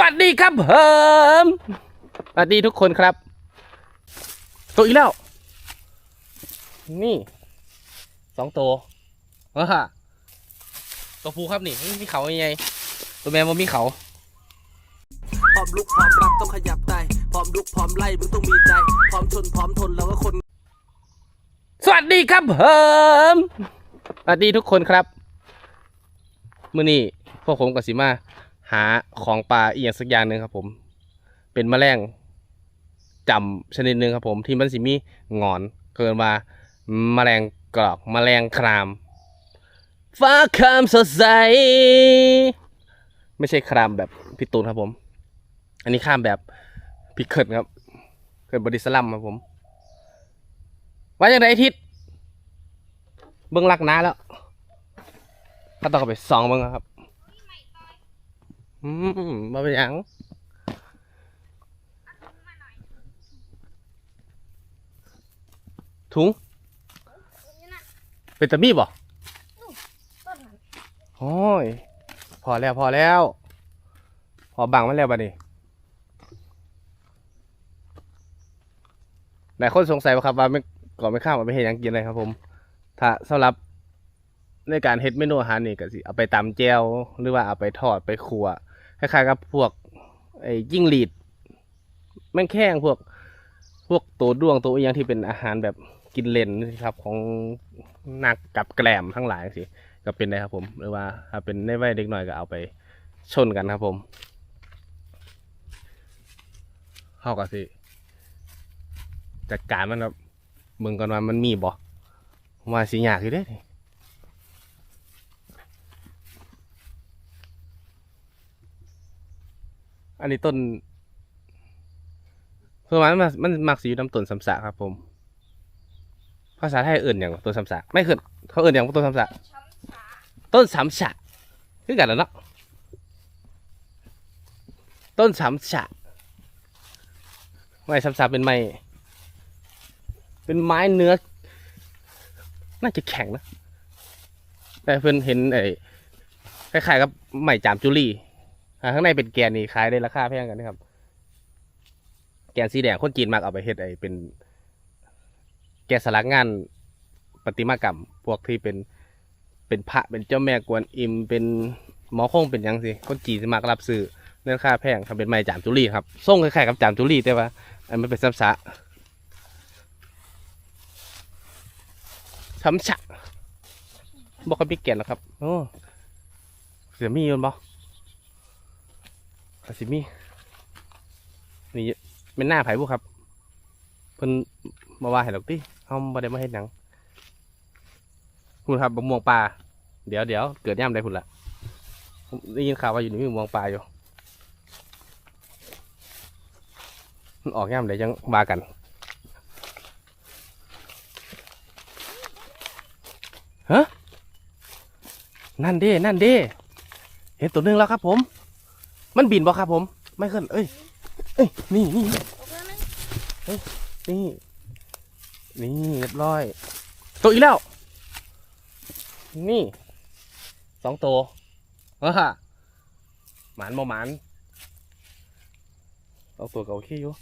วัสดีครับเฮิมสวัสดีทุกคนครับ ตัวอีกแล้ว นี่สองตัวว้าตัวผู้ครับนี่มีเขายังไง ตัวแม่บ่มีเขาพร้อมลุกพร้อมรับต้องขยับได้พร้อมลุกพร้อมไล่มึงต้องมีใจ พร้อมชนพร้อมทนแล้วก็คน สวัสดีครับเฮิมสวัสดีทุกคนครับ มื่อนี้พวกผมกับสิมา หาของปลาอีกอย่างสักอย่างหนึ่งครับผม เป็นแมลงจำชนิดหนึ่งครับผมที่มันสิมีงอนเกินมาแมลงกรอกแมลงคราม ฟ้าครามสดใส ไม่ใช่ครามแบบพี่ตูนครับผม อันนี้ข้ามแบบพิเคิลครับเกิดบอดิสลัมครับผม ว่าอย่างไรทิศเบิ้องลักน้าแล้วก็ต้องไปซองเบิ้งครับ อืมาเป็นหยังถุง เป็นตะมีบ่โอ้ย พอแล้วพอแล้ว พอบังมันแล้วบัดนี้หลายคนสงสัยว่าครับว่าไม่ก่อนไม่ข้ามาไปเห็นยังกินอะไรครับผม ถ้าสำหรับในการเฮ็ดเมนูอาหารนี่ก็สิเอาไปตำแจวหรือว่าเอาไปทอดไปคั่ว คล้ายๆกับพวกไอ้จิ้งหรีดแม่งแข้งพวกพวกตัวด้วงตัวอหยังที่เป็นอาหารแบบกินเลนนะครับของนักกับแกล้มทั้งหลายสิก็เป็นได้ครับผมหรือว่าถ้าเป็นในวัยเด็กหน่อยก็เอาไปชนกันครับผมเข้ากันสิจัดการมันครับมึงก่อนว่ามันมีบ่ว่าสิยากอยู่เด้ อันนี้ต้นส่วนมากมันมันมักสิอยู่น้ำต้นสำสะครับ ผม ภาษาไทยเอื่นอย่างต้นสำสะไม่คือเขาเอื่นอย่างต้นสำสะต้นสำสะคือกันแล้วเนาะต้นสำสะไม้สำสะเป็นไม้เป็นไม้เนื้อ น่าจะแข็งนะแต่เพื่อนเห็นไอ้คล้ายๆกับไม้จามจุลีอ่า ข้างในเป็นแกนนี่ขายได้ราคาแพงกันนะครับ แกนสีแดงคนจีนมักเอาไปเฮ็ดไอเป็น แกะสลักงานประติมากรรม พวกที่เป็นเป็นพระเป็นเจ้าแม่กวนอิมเป็นหมอคงเป็นยังสิคนจีนมักรับซื้อเนื้อค่าแพงทำเป็นไม้จามจุลีครับส่งคล้ายๆกับจามจุลีแต่ว่าอันมันเป็นซ้ำซะซ้ำซะบอกเขาพี่แกนหรอกครับโอ้เสียมีอยู่บ่อาสิมีนี่เป็นหน้าไผ่บุครับ เพิ่นมาว่าให้ดอกติเฮาบ่ได้มาเฮ็ดหยังคุณครับบะม่วงปลาเดี๋ยวเดี๋ยวเกิดย่ำได้พุ่นละผมได้ยินข่าวว่าอยู่นี่มีบะม่วงปลาอยู่มันออกย่ำได้ยังว่ากันฮะนั่นเด้นั่นเด้เห็นตัวนึงแล้วครับผม มันบินบ่ครับผม ไม่ขึ้นเอ้ย เอ้ย นี่นี่นี่นี่ นี่เรียบร้อย ตัวอีกแล้ว นี่ สองตัวว้าหมานบ่หมานสองตัวเก็โอเคอยู่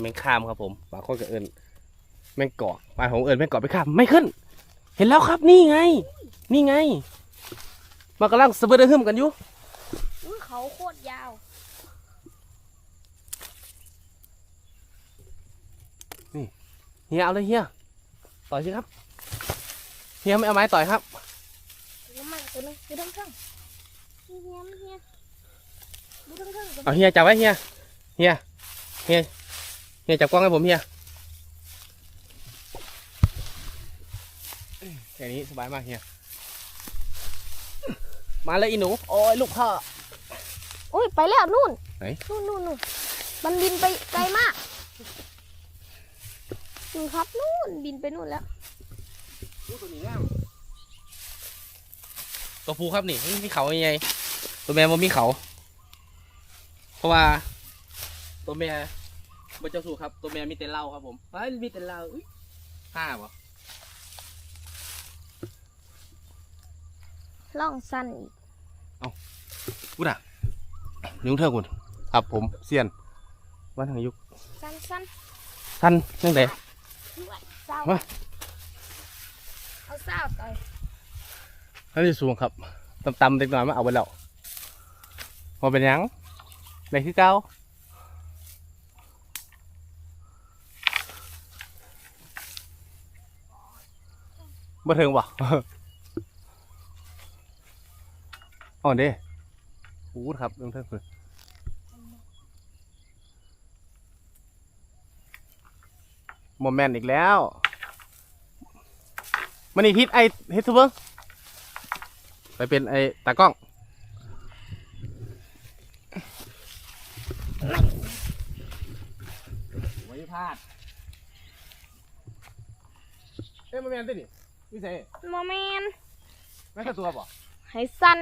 แมงข้ามครับผมบางคนก็เอินแมงเกาะบางผมเอินแมงเกาะไปข้ามไม่ขึ้น เห็นแล้วครับนี่ไง นี่ไงมันกำลังสะเบือเฮึมกันอยู่อุ้ยเขาโคตรยาวเฮียเอาเลยเฮียต่อยสิครับเฮียไม่เอาไม้ต่อยครับน้ำมันตัวนึงดูทั้งเครื่องเฮียเฮียดูทั้งเครื่องเอาเฮียจับไว้เฮียเฮียเฮียเฮียจับกล้องให้ผมเฮีย แค่นี้สบายมากเฮียมาเลยอีหนู โอ้ยลูกพ่อ โอ้ยไปแล้วนู่นไหน นู่นนู่นนู่นมันบินไปไกลมากนู่นครับนู่นบินไปนู่นแล้ว ตัวนี้งามตัวผู้ครับนี่มีเขายังไงตัวแม่มันมีเขา เพราะว่า ตัวแม่บ่เจ้าสู้ครับ ตัวแม่มีแต่เหล้าครับผมเฮ้ยมีแต่เหล้าอุ้ยห้าบ่ ล่องสั้นอีกกูด่ะยุงเท่าคุณครับผมเซียนวันทางยุคสั้นสั้นท่านยังไงด้วยเศร้ามาเอาเศร้าต่อยท่านที่สูงครับตำๆเล็กน้อยมาเอาไว้แล้วพอเป็นหยังในที่เก้าบ่ถึงบ่ อ่อนเด้พูดครับเรื่องเท่าคุณโมแมนอีกแล้วมันนี่ทิศไอเฮดซูเบอร์ไปเป็นไอตากล้องไว้พลาดเอ้ยโมแมนตินี่นี่ใส่โมเมนแม่นแค่ตัวบ่ ให้สั้น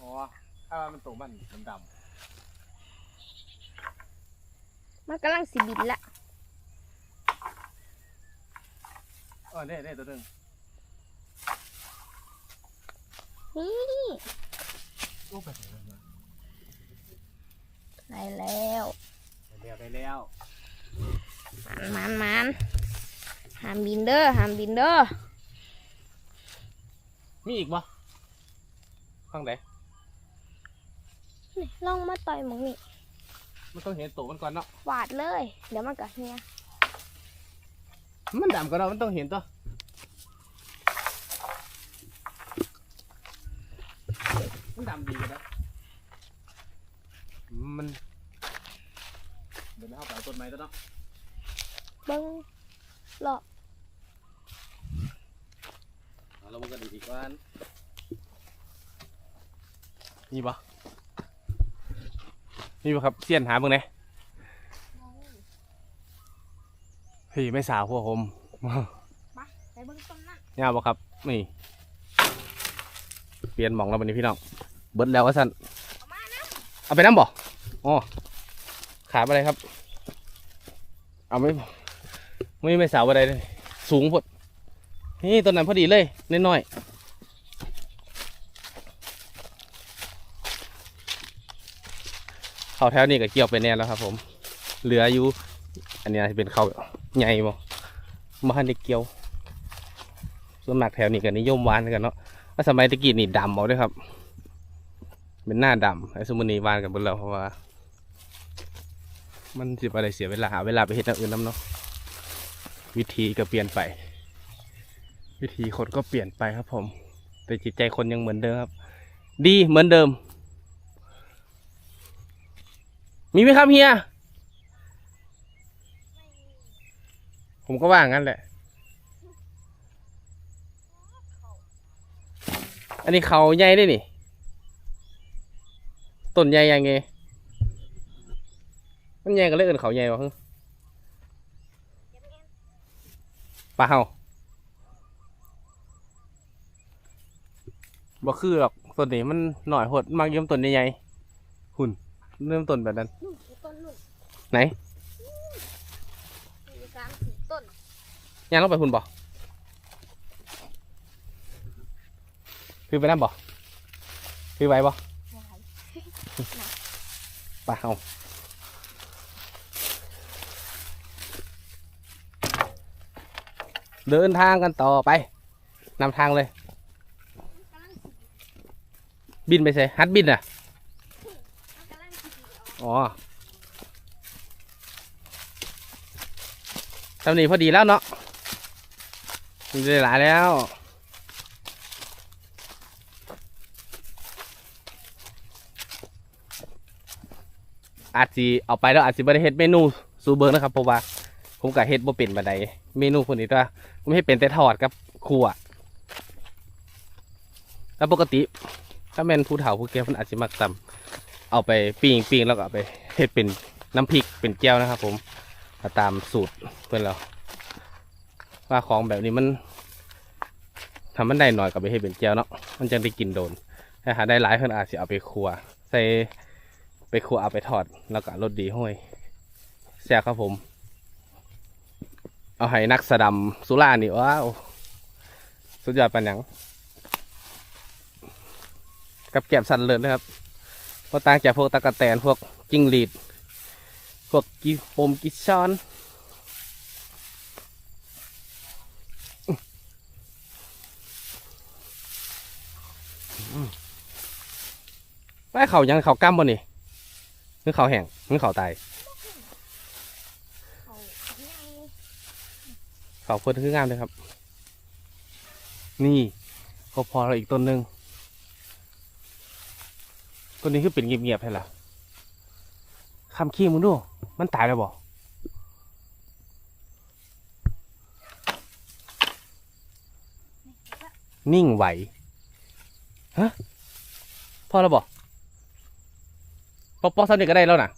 อ๋อถ้าว่ามันตกมันดำมันกำลังสิบินละๆอ๋อเด้เด้ตัวหนึงนี่โอ้ไปไหนแล้วได้แล้วไปแล้วไปแล้วมันมันมันหามบินเด้อหามบินเด้อ มีอีกบ่ข้างไหนนี่ล่องมาต่อยหมึงนี่มันต้องเห็นตัวมันก่อนเนาะหวาดเลย เดี๋ยวมันก็เฮียมันดำก็เรามันต้องเห็นตัวมันดำดีกันนะมันเดี๋ยวไม่เอาไปเอาต้นไม้ตัวเนาะเบิ้งหลอก เอาเรามันก็ดีอีกวันนี่ปะนี่ปะครับเสี้ยนหาเบิ่งไหนเฮ้ยไม่สาวพวกผมไปเบิ้งต้นนั่นเนี่ยปะครับ นี่ เปลี่ยนหมองแล้ววันนี้พี่น้อง เบิดแล้วว่าสันเอามานะเอาไปน้ำบ่อ๋อขาดอะไรครับ เอาไม่ ไม่ไม่สาวอะไรเลย สูงพด นี่ต้นนั้นพอดีเลยน้อยๆเขาแถวนี้ก็เกี่ยวไปแน่แล้วครับผม เหลืออยู่ อันนี้จะเป็นเขาใหญ่บ่มาหันได้เกี่ยว ส่วนมากแถวนี้ก็นิยมหวานกันเนาะถ้าสมัยตะกี้นี่ดำเอาด้วยครับ เป็นหน้าดำไอ้สมุนีวานกันหมดแล้วเพราะว่า มันสิบอะไรเสียเวลาหาเวลาไปเฮ็ดอย่างอื่นน้ำเนาะวิธีก็เปลี่ยนไป วิธีคนก็เปลี่ยนไปครับผม แต่จิตใจคนยังเหมือนเดิมครับ ดีเหมือนเดิม มีไหมครับเฮีย ผมก็ว่างั้นแหละ อันนี้เขาใหญ่ได้นี่ ต้นใหญ่ยังไงมันใหญ่ก็เลยเอินเขาใหญ่วะฮึปลาเฮา บ่คือหรอกต้นนี้มันหน่อยหดมากเยี่ยมต้นใหญ่ๆหุ่นเริ่มต้นแบบนั้นนู่นมีต้นนู่นไหนมีสามสี่ต้นย่างลงไปหุ่นบ่คือไปนั่นบ่คือไว้บ่บ่ไหวปลาเฮาเดินทางกันต่อไปนำทางเลยกำลังสิ บินไปใส่ฮัดบินอะ อ๋อตำหนิพอดีแล้วเนาะมีหลายแล้วอาจสิเอาไปแล้วอาจสิบ่ได้เฮ็ดเมนูสู่เบิงนะครับเพราะว่า ผมก็เฮ็ดบ่เป็นบันไดเมนูคนนี้ตัวผมเฮ็ดเป็นแต่ทอดกับคั่วแล้วปกติ ถ้าแม่นผู้เฒ่าผู้แก่เพิ่นอาจสิมักตำเอาไปปิ้งปิ้งแล้วก็เอาไปเฮ็ดเป็นน้ำพริกเป็นแก้วนะครับ ผมาตามสูตรเพื่อนเราว่าของแบบนี้มันทำมันได้หน่อยก็ไปเฮ็ดเป็นแก้วเนาะมันจังได้กินโดนถ้าหาได้หลายเพิ่นอาจจะเอาไปครัว ใส่ไปครัวเอาไปทอดแล้วก็รสดีห้วยแซ่บครับผม เอาให้นักสะดำสุรานี่ว้าวสุดยอดปันยัง กับแกบสันเลิศนะครับพราะต่างจากพวกตะกะแตนพวกจิ้งหรีดพวกกีปมกีช้อนไปเขายังเขากั้มบ่นี่นึกเขาแห้งนึกเขาตายเขาง่ายเขาเพิ่นคืองามเลยครับ นี่เขาพอเราอีกต้นหนึ่ง ต้นนี้คือเป็นเงียบๆใช่ล่ะคำขี้มึงดู มันตายแล้วบ่นิ่งไหว ฮะ พอแล้วบ่ปอปอสนิทก็ได้แล้วนะ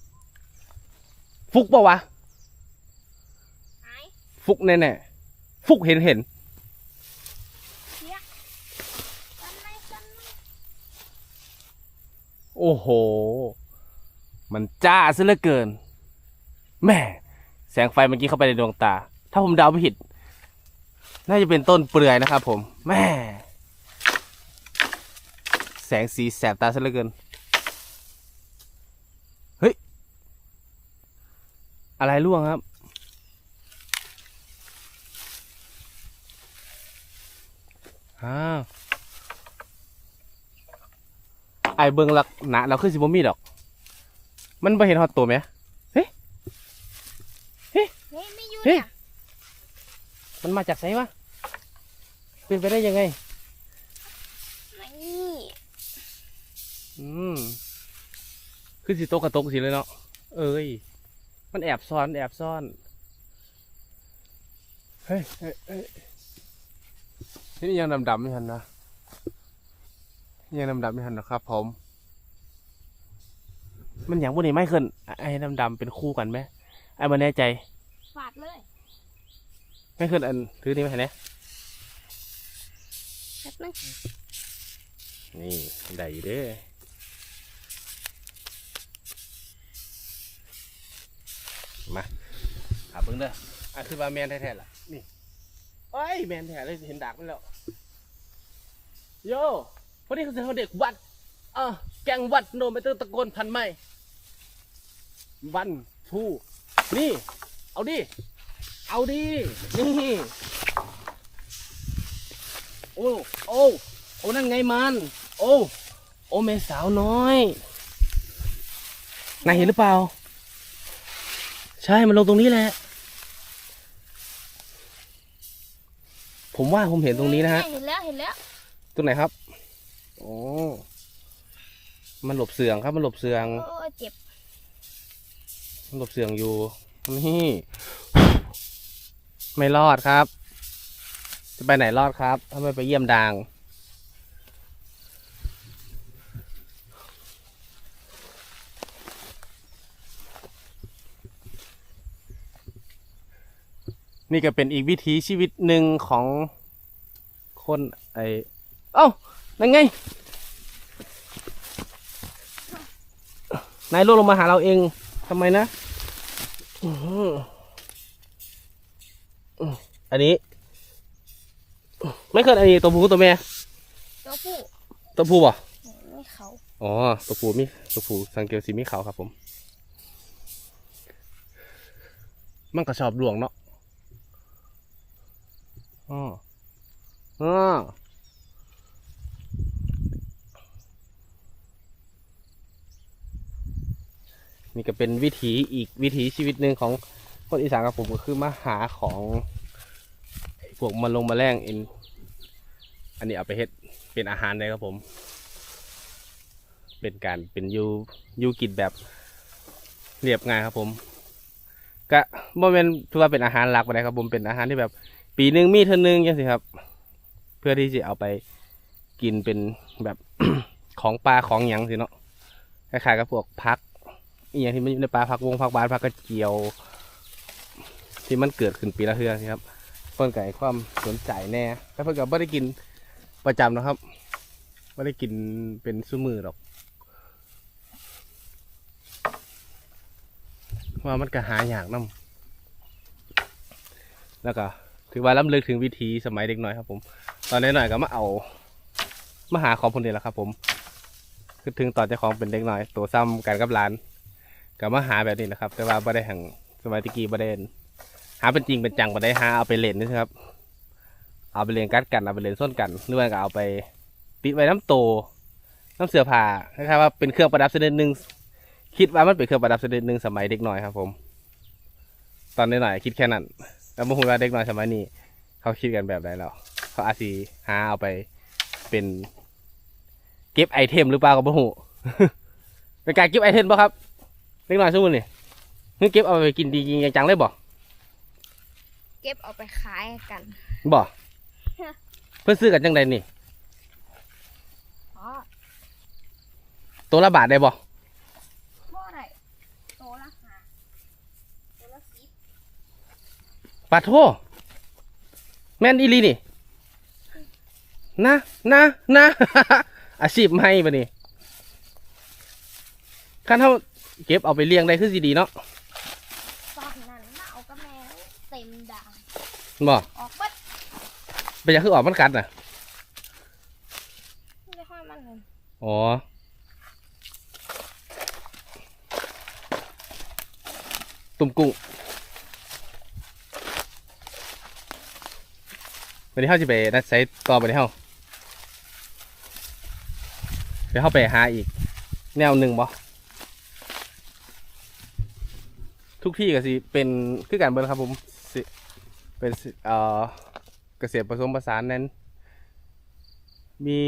ฟุกปะวะหายฟุกแน่ๆ ฟุกเห็นเห็นกันไหมกันไหม โอ้โห มันจ้าซะเหลือเกิน แม่ แสงไฟเมื่อกี้เข้าไปในดวงตา ถ้าผมเดาไม่ผิด น่าจะเป็นต้นเปลือยนะครับผม แม่ แสงสีแสบตาซะเหลือเกิน เฮ้ย อะไรร่วงครับอ้าว ไอเบิงลักหนะเราคือสิบ่มีดอก มันบ่เห็นฮอตตัวไหมเฮ้ยไม่อยู่เฮ้ยเนี่ยมันมาจากไสวะเป็นไปได้ยังไงนี่อืมคือสิโตกกระตกสิเลยเนาะเอ้ยมันแอบซ่อนแอบซ่อนเฮ้ยเฮ้ยเฮ้ยนี่ยังดำๆไม่ทันนะ ยังดำๆไม่ทันนะครับ ผม มันอย่างพวกนี้ไม่ขึ้น ไอ้ดำๆเป็นคู่กันไหมไอ้มาแน่ใจฝาดเลย ไม่ขึ้นอันถือนี่ไหมเห็นไหมแป๊บนึงนี่ได้อยู่เด้อมาหาเบิ่งเด้ออะคือว่าแมนแท้ๆล่ะ นี่เอ้ยแมนแท้เลยเห็นดากมันแล้ว โย พอดีเขาเขาเด็กวัดเออแกงวัดโนมไปตื้อตะโกนพันไม่วันทูนี่ เอาดิ เอาดิ นี่ โอ้ โอ้ โอ้ นั่นไงมัน โอ้ โอ้เมสาวน้อย นายเห็นหรือเปล่า ใช่ มันลงตรงนี้แหละ ผมว่าผมเห็นตรงนี้นะฮะ เห็นแล้ว เห็นแล้ว ตรงไหนครับ โอ้มันหลบเสืองครับ มันหลบเสืองโอ้เจ็บ มันหลบเสืองอยู่ นี่ ไม่รอดครับ จะไปไหนรอดครับ ถ้าไม่ไปเยี่ยมดางนี่ก็เป็นอีกวิถีชีวิตหนึ่งของคนไอเอ้า นั่นไง นายล่วงลงมาหาเราเองทำไมนะอื้อหืออื้ออันนี้ ไม่เคยอันนี้ตัวผู้ตัวแม่ ตัวผู้ ตัวผู้ป่ะไม่เขาอ๋อ ตัวผู้มีตัวผู้สังเกตสีมีขาวครับผม มันก็ชอบหลวงเนาะอ๋ออ๋อ นี่ก็เป็นวิถีอีกวิถีชีวิตหนึ่งของคนอีสานครับผมก็คือมาหาของพวกมาลงมาแรงเอ็นอันนี้เอาไปเฮ็ดเป็นอาหารเลยครับผม เป็นการเป็นยูยูกินแบบเรียบง่ายครับผม ก็บ่เป็นถือว่าเป็นอาหารหลักไปเลยครับผมเป็นอาหารที่แบบ ปีหนึ่งมีเท่านึงยังสิครับ เพื่อที่จะเอาไปกินเป็นแบบของปลาของหยังสิเนาะคล้ายๆกับพวกพัก อีอย่างที่มันอยู่ในปลาพักวงพักบานพักกระเจียว ที่มันเกิดขึ้นปีละเทือครับเพิ่นก็ให้ความสนใจแน่แต่เพิ่นก็ไม่ได้กินประจำนะครับไม่ได้กินเป็นซุ้มือหรอกว่ามันก็หาอย่างนํแล้วก็ถือว่าล้ำลึกถึงวิธีสมัยเด็กหน้อยครับ ผม ตอนนี้หน่อยก็มาเอามาหาของพวกนี้แหละครับ ผมคือถึงตอนเจ้าของเป็นเด็กหน้อย ตัวซ้ำกันกับหลาน ก็มาหาแบบนี้นะครับ แต่ว่าบ่ได้หังสมัยตะกี้บ่ได้เห็นหาเป็นจริงเป็นจังบ่ได้หาเอาไปเล่นนะครับ เอาไปเล่นกัดกันเอาไปเล่นส้นกันหรือว่าก็เอาไปติดไว้น้ำโต น้ำเสื้อผ้าคล้ายๆว่าเป็นเครื่องประดับชนิดหนึ่งคิดว่ามันเป็นเครื่องประดับชนิดหนึ่งสมัยเด็กหน้อยครับ ผม ตอนนี้หน่อยคิดแค่นั้นแล้วบ่ฮู้ว่าเด็กหน้อยสมัยนี้ เขาคิดกันแบบไหนแล้วเขาอาจสิหาเอาไปเป็นเก็บไอเทมหรือเปล่าก็บ่ฮู้เป็นการเก็บไอเทมป่ะครับ เล็กน้อยสมมุตินี่เฮ้ยเก็บเอาไปกินดีจริงจังเลยบ่เก็บเอาไปขายกันบ่เพื่อซื้อกันจังใดนี่อ๋อตัวละบาทได้บ่บ่ได้โตละหาโตละสิบปาโทแม่นอีหลีนี่นะนะนะอาชีพใหม่ปะนี่คันเฮา เก็บเอาไปเลี้ยงได้คือสิดีเนาะตอนนั้นมาเอากระแมวเต็มด่างบ่ออกบัดเป็นหยังคือออกมันกัดน่ะ ไม่ได้ค่อยมันเลยอ๋อ ตุ่มกุ้งวันนี้เขาจะไปนัดไซต์ต่อไปนี้เขาเดี๋ยวเขาไปหาอีก แนวหนึ่งบ่ ทุกที่ก็สิเป็นคือการเบิร์ครับผมสิเป็นสิเอ่อเกษตรผสมผสานนั้น มี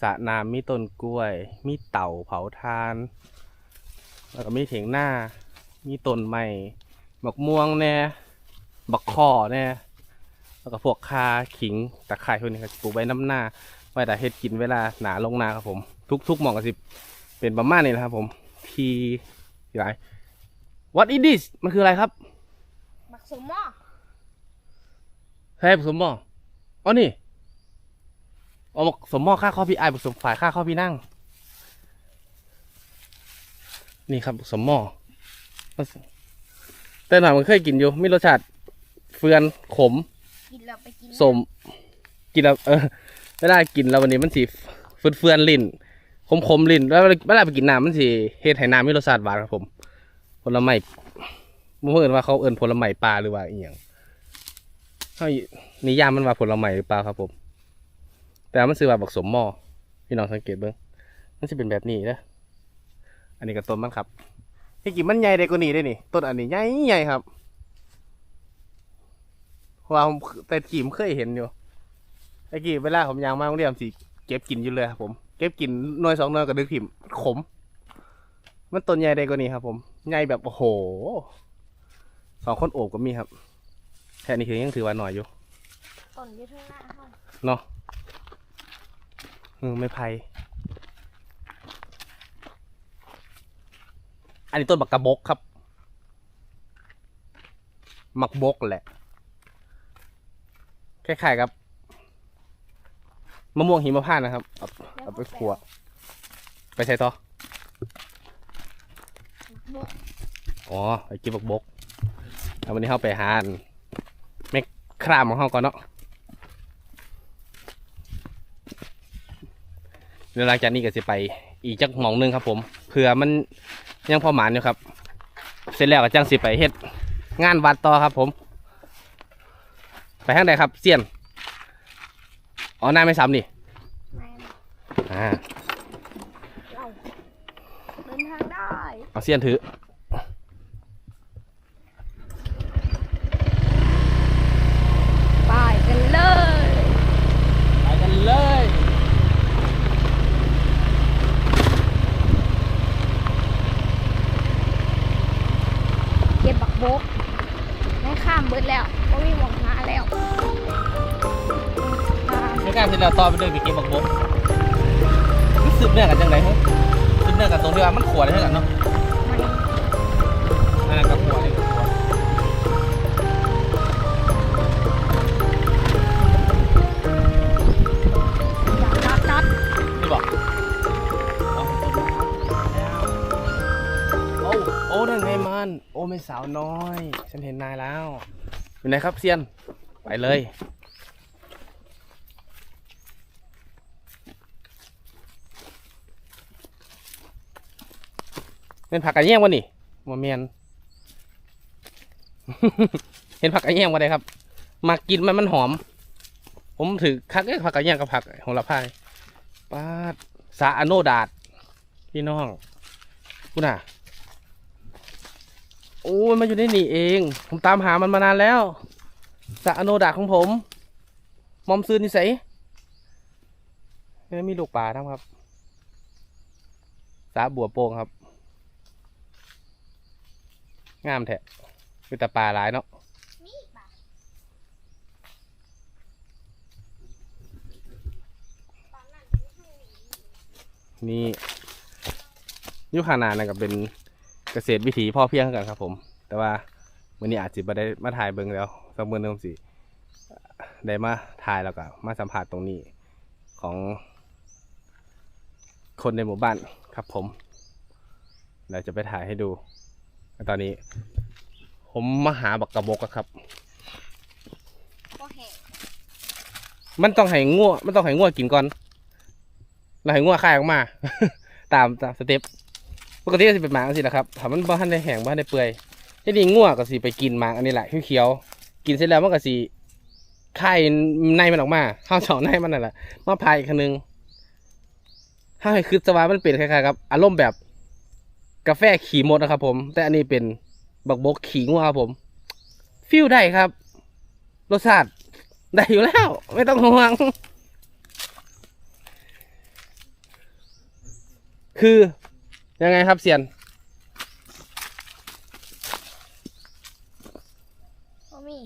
สระน้ำมีต้นกล้วย มีเต่าเผาทาน แล้วก็มีเถียงหน้า มีต้นไม้บักม่วงแน่บักข้อแน่แล้วก็พวกคาขิงตะไคร้พวกนี้ก็สิปลูกไว้น้ำหน้า ไว้แต่เฮ็ดกินเวลาหนาลงนาครับผม ทุกๆหมองก็สิเป็นประมาณนี้นะครับผม ทีที่ไร What is this มันคืออะไรครับบักสมหม้อใช่ผสมหม้ออ๋อนี่เอามาสมหม้อค่าข้อพี่ไอายผสมฝ่ายค่าข้อพี่นั่ง นี่ครับผสมหม้อแต่หน่อยมันเคยกินอยู่มีรสชาติเฟือนขมกินแล้วไปกินสมกินแล้วเออเวลากินแล้ววันนี้มันสีเฟือนเฟือนๆลิ้นขมขมๆลิ้นแล้วเวลาไปกินน้ำมันสีเฮ็ดให้น้ำมีรสชาติหวานครับผม ผลไม้ผมเอินว่าเขาเอินผลไม้ปลาหรือว่าอีหยังเขานิยามมันว่าผลไม้หรือเปล่าครับผม แต่มันซื้อว่าบักสมหม้อพี่น้องสังเกตเบิ้งมันจะเป็นแบบนี้นะอันนี้ก็ต้นมันครับที่กินมันใหญ่ได้กว่านี้ได้นี่ต้นอันนี้ใหญ่ใหญ่ครับว่าผมแต่กีมเคยเห็นอยู่แต่กี้เวลาผมยางมาโรงเรียนสิเก็บกินอยู่เลยครับผม เก็บกินหน่วยสองหน่วยก็ดึกถิ่มขม มันต้นใหญ่ได้กว่านี้ครับผม ใหญ่แบบโอ้โหสองคนโอบก็มีครับแค่นี้คือยังถือว่าหน่อยอยู่ต้นอยืดข้างหน้าห้องเนาะอืมไม่ไผ่อันนี้ต้นบักกระบกครับ มักบกแหละ คล้ายๆกับมะม่วงหิมพานต์นะครับ เอาเอาไปขัว ไปใส่ต่อบก อ๋อไปกินบักบกแล้ววันนี้เข้าไปหาอันแม่ครามของเขาก่อนเนาะเดี๋ยวหลังจากนี้ก็จะไปอีกจักหมองหนึงครับผมเผื่อมันยังพอหมานอยู่ครับ เสร็จแล้วก็จังสิไปเฮ็ดงานวัดต่อครับผม ไปทางใดครับเซียนอ๋อหน้าไม่ซ้ำนี่แม่นอ่าเราเดินทางได้ เอาเซียนถือไปกันเลย ไปกันเลยเก็บบักบกไม่ข้ามเบิดแล้วก็วิ่งมองหาแล้วอ่าในการเสร็จแล้วต่อไปเดินไปเก็บบักบกมันสืบเนื่องกันจังไรฮะสืบเนื่องกันตรงที่ว่ามันขวดได้เท่ากันเนาะ ไม่สาวน้อย ฉันเห็นนายแล้ว อยู่ไหนครับเซียน ไปเลยเห็นผักไก่แยงวะนี่มาเมียน เห็นผักไก่แยงวะได้ครับ มากินมันมันหอม ผมถือคักเอ้ผักไก่แยงกับผักของละพายป้าสาอโนดาดพี่น้องคุณอะ โอ้ยมาอยู่ในนี่เอง ผมตามหามันมานานแล้วสาอโนดาของผม มอมซื้อนิสัยนี่มีลูกปลาทั้งครับ สาบัวโป่งครับ งามแท้มีแต่ปลาหลายเนาะมีปลาปลานี่ยุคานาดนะกับเป็น เกษตรวิถีพ่อเพียงกันครับผม แต่ว่าวันนี้อาจจะไม่ได้มาถ่ายเบิ่งแล้วสักมือหนึงสิได้มาถ่ายแล้วก็มาสัมผัสตรงนี้ของคนในหมู่บ้านครับผมเราจะไปถ่ายให้ดู ตอนนี้ ผมมาหาบักกระบกอะครับมันต้องให้งัวมันต้องให้งัวกินก่อนแล้วให้งัวคายออกมา ตามตามสเต็ป ปกติก็สิเป็นหมากสินะครับถ้ามันบ้านได้แห้งบ้านได้เปื่อยที่นี่งัวก็สิไปกินหมากอันนี้แหละเขียวๆกินเสร็จแล้วมันก็สิคายในมันออกมาข้าวเฉาในมันนั่นแหละมาพายอีกคันนึงถ้าให้คือสวามันเป็นคล้ายๆครับอารมณ์แบบกาแฟขี่มดนะครับ ผม แต่อันนี้เป็นบักบกขี่งัวครับผม ฟิลได้ครับ รสชาติได้อยู่แล้ว ไม่ต้องห่วง คือ ยังไงครับเซียนก็มี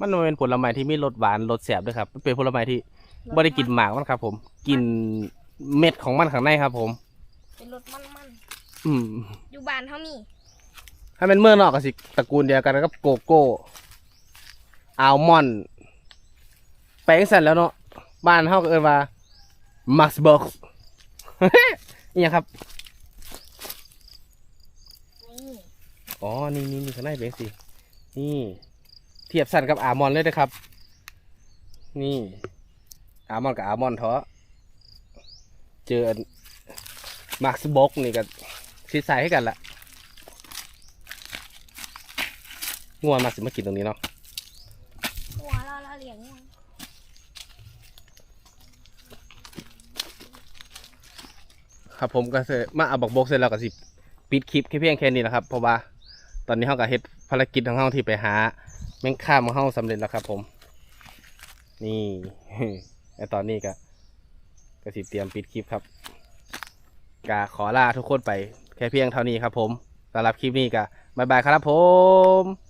มันเป็นผลไม้ที่มีรสหวานรสแสบด้วยครับมันเป็นผลไม้ที่ไม่ได้กินหมากมันครับ ผมกินเม็ดของมันข้างในครับ ผม เป็นรสมันอืมๆอยู่บ้านเขามีถ้าเป็นเมื่อนอกก็สิตระกูลเดียวกันกับโกโก้อัลมอนด์แปลงเสร็จแล้วเนาะบ้านเขาก็เอ่ยว่ามัสเบิร์ก นี่ยังครับ นี่ อ๋อ นี่นี่นี่ข้างในเป็นสิ นี่ เทียบสั้นกับอาร์มอนด์เลยนะครับ นี่ อาร์มอนด์กับอาร์มอนด์เถอะเจอมาร์คสบ็อกนี่ก็ชิดใส่ให้กันละงัวมาสิมากินตรงนี้เนาะหัวเราเราเลี้ยงยังครับผมก็เสมาเอาบอกบกเสร็จแล้วก็สิ ปิดคลิปแค่เพียงแค่นี้แหละครับ เพราะว่า ตอนนี้เขาก็เฮ็ดภารกิจของเขาที่ไปหาแมงค่ามาเขาสำเร็จแล้วครับ ผม นี่แต่ตอนนี้ก็กระสิเตรียมปิดคลิปครับกาขอลาทุกคนไปแค่เพียงเท่านี้ครับ ผมสำหรับคลิปนี้ก็บายบายครับผม